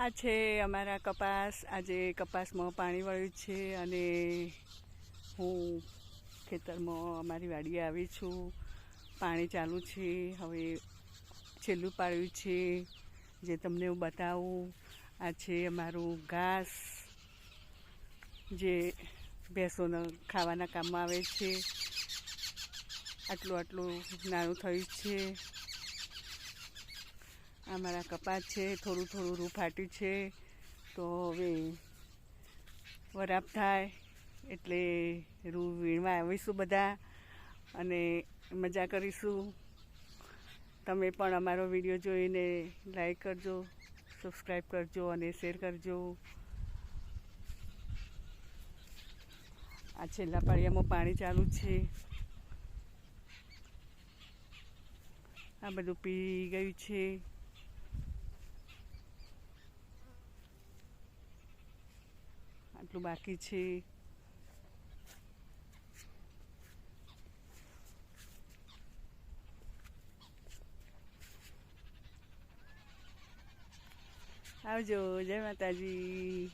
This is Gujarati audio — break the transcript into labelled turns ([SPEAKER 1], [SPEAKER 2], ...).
[SPEAKER 1] આ છે અમારા કપાસ. આજે કપાસમાં પાણી વળ્યું છે અને હું ખેતરમાં અમારી વાડીએ આવી છું. પાણી ચાલુ છે. હવે છેલ્લું પાડ્યું છે. જે તમને હું બતાવું, આ છે અમારું ઘાસ. જે ભેંસોના ખાવાના કામમાં આવે છે. આટલું આટલું નાનું થયું છે. આ મારા કપાસ છે, થોડું થોડું રૂ ફાટ્યું છે. તો હવે વરાપ થાય એટલે રૂ વીણવા આવીશું બધા અને મજા કરીશું. તમે પણ અમારો વીડિયો જોઈને લાઈક કરજો સબસ્ક્રાઈબ કરજો અને શેર કરજો. આ છેલ્લા પાળિયામાં પાણી ચાલુ છે. આ બધું પી ગયું છે. આટલું બાકી છે. આવજો જય માતાજી.